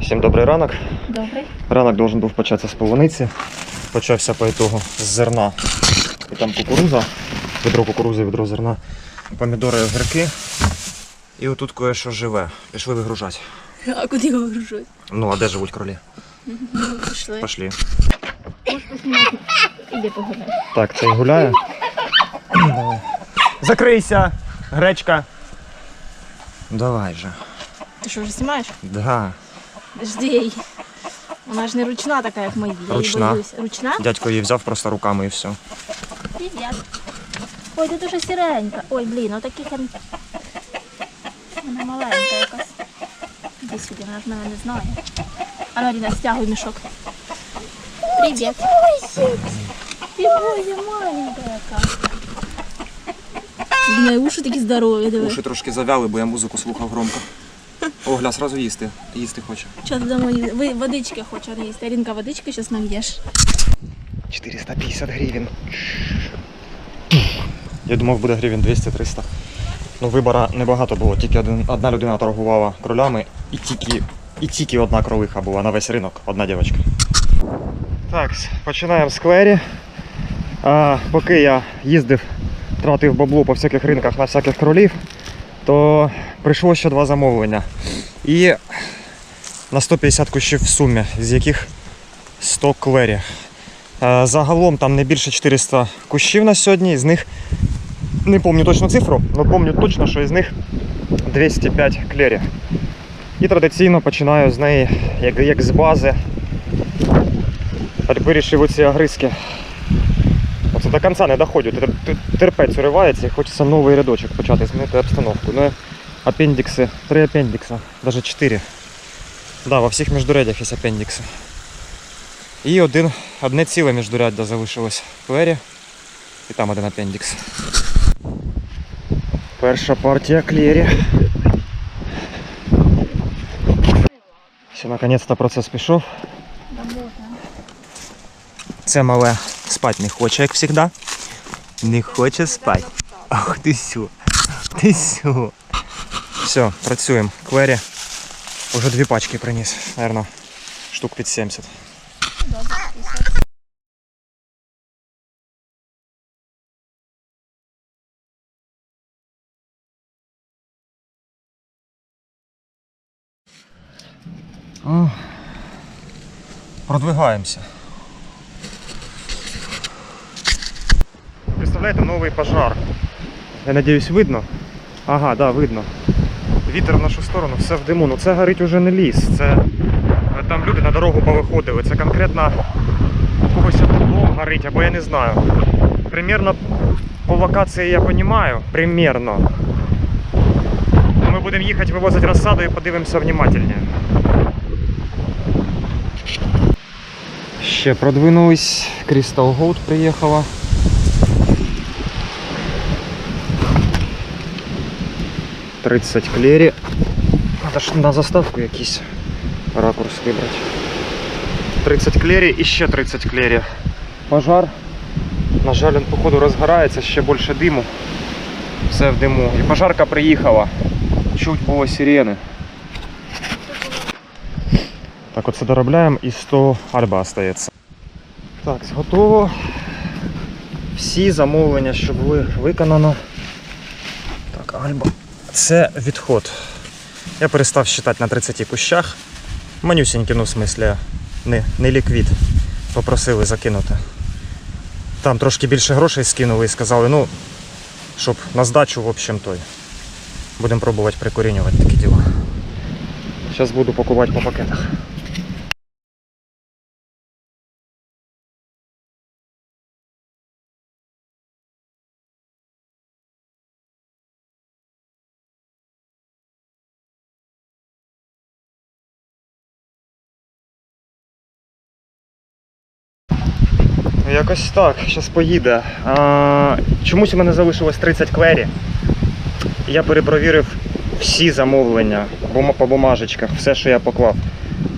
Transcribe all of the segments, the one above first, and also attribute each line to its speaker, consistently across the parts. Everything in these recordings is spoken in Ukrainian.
Speaker 1: Всім добрий ранок.
Speaker 2: Добрий.
Speaker 1: Ранок должен був початися з полуниці. Почався по ітогу з зерна. І там кукуруза, відро кукурузи, відро зерна, помідори, огірки. І отут кое-що живе. Пішли вигружати.
Speaker 2: А куди його вигружують?
Speaker 1: Ну, а де живуть кролі?
Speaker 2: Пішли.
Speaker 1: Пошли.
Speaker 2: Іди погуляй.
Speaker 1: Так, цей гуляє. Давай. Закрийся! Гречка. Давай же.
Speaker 2: Ти що вже знімаєш?
Speaker 1: Да.
Speaker 2: Жди її. Вона ж не ручна така, як мої. Я її
Speaker 1: Ручна.
Speaker 2: боюсь. Ручна?
Speaker 1: Дядько її взяв просто руками і все.
Speaker 2: Привіт. Ой, ти дуже сіренька. Ой, блін, отаких я... Вона маленька якась. Іди сюди, вона ж мене не знає. А ну, стягуй мішок. Привіт. Ой, Ти моя маленька яка. Ліна, уші такі здорові, диви.
Speaker 1: Уші трошки завяли, бо я музику слухав громко. О, гля, сразу їсти. Їсти хоче.
Speaker 2: Зараз дамо ви водички хоче їсти. Арінка, водички зараз нальєш.
Speaker 1: 450 гривень. Я думав, буде гривень 200-300. Ну, вибора небагато було, тільки один, одна людина торгувала кролями і тільки, і тільки одна кролиха була на весь ринок, одна дівчинка. Так, починаємо з сквері. А, поки я їздив, тратив бабло по всяких ринках на всяких кролів, то прийшло ще два замовлення. І на 150 кущів в сумі, з яких 100 клері. Е, Загалом там не більше 400 кущів на сьогодні, з них не пам'ятаю точну цифру, але пам'ятаю точно, що із них 205 клерів. І традиційно починаю з неї, як, як з бази. Вирішив оці огризки. Оце до кінця не доходять. Тер- тер- Терпець уривається і хочеться новий рядочок почати змінити обстановку. Ну, апендикси, три апендикса, навіть чотири. Да, во всіх міждурядях є апендикси. І один, одне ціле міждуряддя залишилось в клері. І там один апендикс. Перша партія клері. Все, наконець-то процес пішов. Це мале спать не хоче, як завжди. Не хоче спати. Ах ти сю. Ти сю. Все, працюємо. Клері. Уже дві пачки приніс, наверное, штук під 70. Продвигаємося. Представляєте, новий пожар. Я надіюсь, видно. Ага, да, видно. Вітер в нашу сторону, все в диму. Ну це горить уже не ліс. Це е, там люди на дорогу повиходили. Це конкретно когось дом горить, або я не знаю. Примірно по локації я розумію. Примірно. Ми будемо їхати вивозити розсаду і подивимося внимательніше. Ще продвинулись. Crystal Gold приїхала. Тридцять клері. Надо ж на заставку якийсь ракурс вибрати. 30 клері і ще 30 клері. Пожар. На жаль, він походу розгорається, ще більше диму. Все в диму. І пожарка приїхала. Чуть було сирени. Так, оце доробляємо і 100 альба остається. Так, готово. Всі замовлення, що були виконано. Так, альба. Це відход. Я перестав считати на 30 кущах. Манюсінькі, ну в смислі, не, не ліквід. Попросили закинути. Там трошки більше грошей скинули і сказали, ну, щоб на здачу, в общем, той. Будемо пробувати прикорінювати такі діла. Зараз буду пакувати по пакетах. Якось так, зараз поїде. А, чомусь у мене залишилось 30 клері. Я перепровірив всі замовлення по бумажечках, все, що я поклав.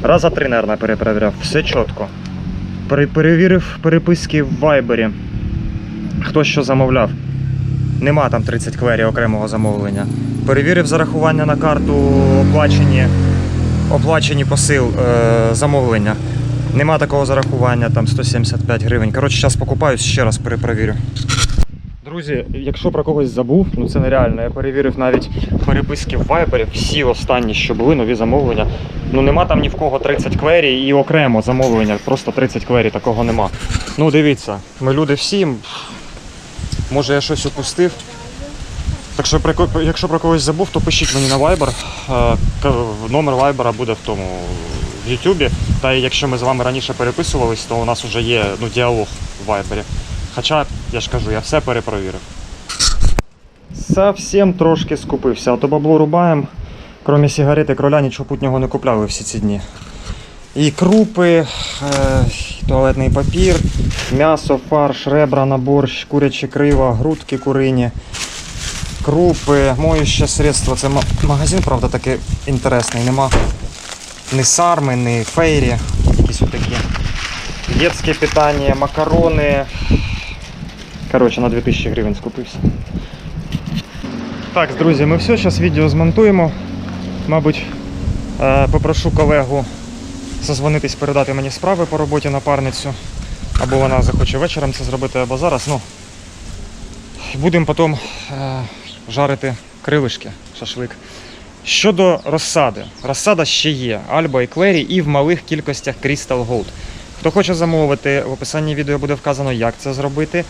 Speaker 1: Раза три, мабуть, перепровіряв, все чітко. Перевірив переписки в Вайбері. Хто що замовляв. Нема там 30 клері окремого замовлення. Перевірив зарахування на карту оплачені оплачені посил е, замовлення. Нема такого зарахування, там 175 гривень. Коротше, зараз покупаюсь, ще раз перепровірю. Друзі, якщо про когось забув, ну це нереально. Я перевірив навіть переписки в Viber, всі останні, що були, нові замовлення. Ну нема там ні в кого 30 квері і окремо замовлення, просто 30 квері, такого нема. Ну дивіться, ми люди всі. Може я щось упустив. Так що якщо про когось забув, то пишіть мені на. Е, Номер Viber буде в тому YouTube. Та і якщо ми з вами раніше переписувались, то у нас вже є ну, діалог в Viber. Хоча, я ж кажу, я все перепровірив. Совсем трошки скупився, а то бабло рубаємо. Крім сигарети кроля нічого путнього не купляли всі ці дні. І крупи, е, і туалетний папір, м'ясо, фарш, ребра на борщ, куряче крива, грудки курині, крупи, моюще средство. Це магазин, правда, такий інтересний. Нема ні сарми, ні фейрі, якісь отакі. Детське питання, макарони. Коротше, на 2000 гривень скупився. Так, друзі, ми все, зараз відео змонтуємо. Мабуть, е, попрошу колегу зазвонитись, передати мені справи по роботі напарницю. Або вона захоче вечором це зробити, або зараз. Ну, будемо потім е, жарити крилишки, шашлик. Щодо розсади. Розсада ще є. Альба і Клері і в малих кількостях Crystal Gold. Хто хоче замовити, в описанні відео буде вказано, як це зробити.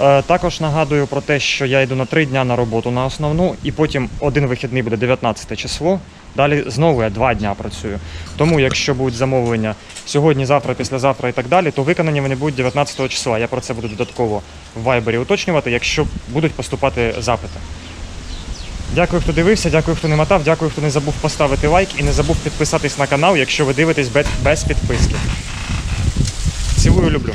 Speaker 1: Е, Також нагадую про те, що я йду на 3 дня на роботу на основну, і потім один вихідний буде 19 число. Далі знову я 2 дня працюю. Тому, якщо будуть замовлення сьогодні, завтра, післязавтра і так далі, то виконані вони будуть 19 числа. Я про це буду додатково в Вайбері уточнювати, якщо будуть поступати запити. Дякую, хто дивився, дякую, хто не мотав, дякую, хто не забув поставити лайк і не забув підписатись на канал, якщо ви дивитесь без підписки. Цілую, люблю.